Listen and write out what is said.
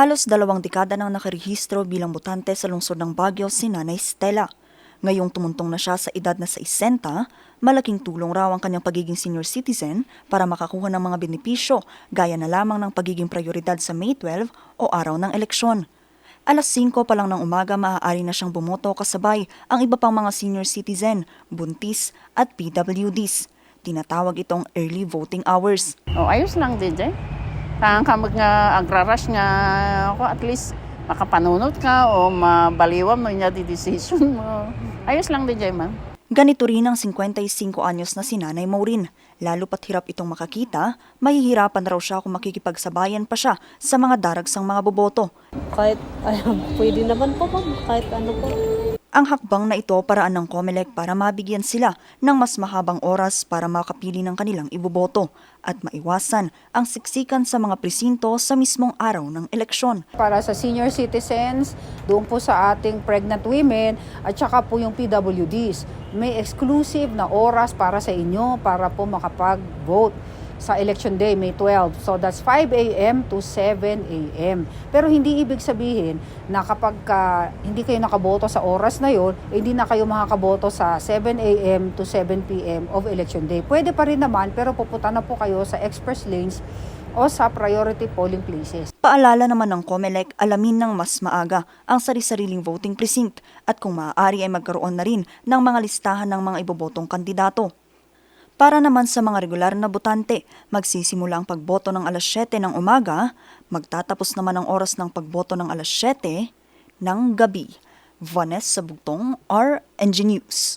Halos dalawang dekada nang nakarehistro bilang botante sa lungsod ng Baguio si Nanay Stella. Ngayong tumuntong na siya sa edad na sa 60, malaking tulong raw ang kanyang pagiging senior citizen para makakuha ng mga benepisyo gaya na lamang ng pagiging prioridad sa May 12 o araw ng eleksyon. Alas 5 pa lang ng umaga maaari na siyang bumoto kasabay ang iba pang mga senior citizen, buntis at PWDs. Tinatawag itong early voting hours. O, ayos lang, DJ. Kaya ka mag nga agrarush nga ako, at least makapanunod ka o mabaliwan mo niya di decision mo. Ayos lang, DJ, ma'am. Ganito rin ang 55 anyos na si Nanay Maureen. Lalo pat hirap itong makakita, mahihirapan raw siya kung makikipagsabayan pa siya sa mga daragsang mga boboto. Kahit, ayun, pwede naman po ma'am, kahit ano po. Ang hakbang na ito paraan ng COMELEC para mabigyan sila ng mas mahabang oras para makapili ng kanilang iboboto at maiwasan ang siksikan sa mga presinto sa mismong araw ng eleksyon. para sa senior citizens, doon po sa ating pregnant women, at saka po yung PWDs. May exclusive na oras para sa inyo para po makapag-vote sa election day, May 12. So that's 5 a.m. to 7 a.m. Pero hindi ibig sabihin na kapag ka, hindi kayo nakaboto sa oras na yon, eh, hindi na kayo makakaboto sa 7 a.m. to 7 p.m. of election day. Pwede pa rin naman, pero pupunta na po kayo sa express lanes o sa priority polling places. Paalala naman ng COMELEC alamin ng mas maaga ang sari-sariling voting precinct at kung maaari ay magkaroon na rin ng mga listahan ng mga ibobotong kandidato. Para naman sa mga regular na botante, magsisimula ang pagboto ng alas 7 ng umaga, magtatapos naman ang oras ng pagboto ng alas 7 ng gabi. Vanessa Bugtong, RNG News.